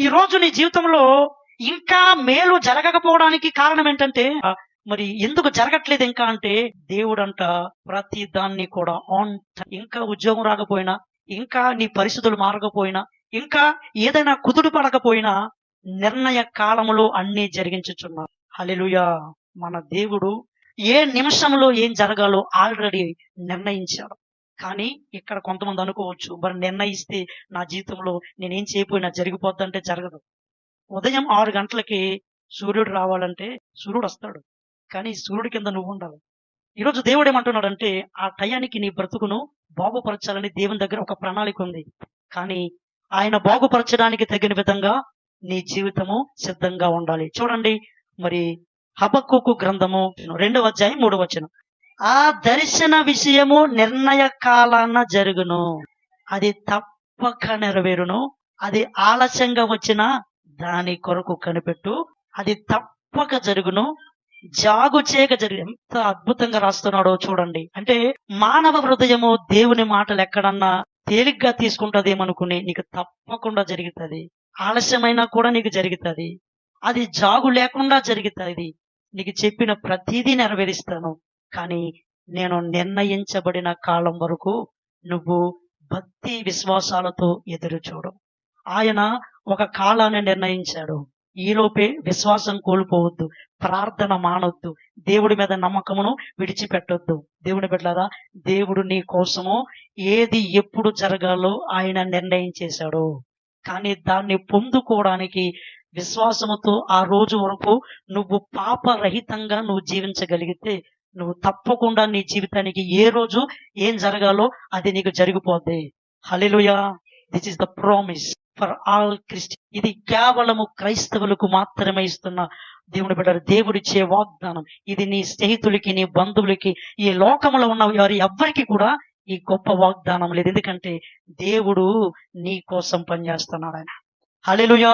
ఈ రోజు నీ జీవితంలో ఇంకా మేలు జరగకపోవడానికి కారణం ఏంటంటే మరి ఎందుకు జరగట్లేదు ఇంకా అంటే దేవుడంట ప్రతి దాన్ని కూడా ఆన్ ఇంకా ఉద్యోగం రాకపోయినా ఇంకా నీ పరిస్థితులు మారకపోయినా ఇంకా ఏదైనా కుదుడు పడకపోయినా నిర్ణయ కాలములో అన్ని జరిగించుచున్నారు. హల్లెలూయా. మన దేవుడు ఏ నిమిషంలో ఏం జరగాలో ఆల్రెడీ నిర్ణయించాడు. కానీ ఇక్కడ కొంతమంది అనుకోవచ్చు మరి నిర్ణయిస్తే నా జీవితంలో నేనేం చేయకపోయినా జరిగిపోద్దంటే జరగదు. ఉదయం ఆరు గంటలకి సూర్యుడు రావాలంటే సూర్యుడు వస్తాడు కానీ సూర్యుడి కింద నువ్వు ఉండాలి. ఈరోజు దేవుడు ఏమంటున్నాడంటే ఆ టయానికి నీ బ్రతుకును బాగుపరచాలని దేవుని దగ్గర ఒక ప్రణాళిక ఉంది. కానీ ఆయన బాగుపరచడానికి తగిన విధంగా నీ జీవితము సిద్ధంగా ఉండాలి. చూడండి మరి హబక్కుకు గ్రంథము రెండవ అధ్యాయం మూడవ వచనం. ఆ దర్శన విషయము నిర్ణయ కాలాన జరుగును. అది తప్పక నెరవేరును. అది ఆలస్యంగా వచ్చిన దాని కొరకు కనిపెట్టు. అది తప్పక జరుగును. జాగు చేయక జరిగి. ఎంత అద్భుతంగా రాస్తున్నాడో చూడండి. అంటే మానవ హృదయము దేవుని మాటలు ఎక్కడన్నా తేలిగ్గా తీసుకుంటదేమనుకుని నీకు తప్పకుండా జరుగుతుంది. ఆలస్యమైనా కూడా నీకు జరుగుతుంది. అది జాగు లేకుండా జరుగుతుంది. నీకు చెప్పిన ప్రతిదీ నెరవేరుస్తాను. కానీ నేను నిర్ణయించబడిన కాలం వరకు నువ్వు భక్తి విశ్వాసాలతో ఎదురు చూడు. ఆయన ఒక కాలాన్ని నిర్ణయించాడు. ఈలోపే విశ్వాసం కోల్పోవద్దు ప్రార్థన మానొద్దు దేవుడి మీద నమ్మకమును విడిచిపెట్టొద్దు. దేవుని బిడ్డలారా దేవుడు నీ కోసము ఏది ఎప్పుడు జరగాలో ఆయన నిర్ణయించేశాడు. కానీ దాన్ని పొందుకోవడానికి విశ్వాసముతో ఆ రోజు వరకు నువ్వు పాపరహితంగా నువ్వు జీవించగలిగితే నువ్వు తప్పకుండా నీ జీవితానికి ఏ రోజు ఏం జరగాలో అది నీకు జరిగిపోద్ది. Hallelujah this is the promise for all Christian ఇది కేవలము క్రైస్తవులకు మాత్రమే ఇస్తున్న దేవుని బిడ్డ దేవుడిచ్చే వాగ్దానం. ఇది నీ స్నేహితులకి నీ బంధువులకి ఈ లోకంలో ఉన్న వారి ఎవ్వరికి కూడా ఈ గొప్ప వాగ్దానం లేదు. ఎందుకంటే దేవుడు నీ కోసం పనిచేస్తున్నాడు ఆయన. హల్లెలూయా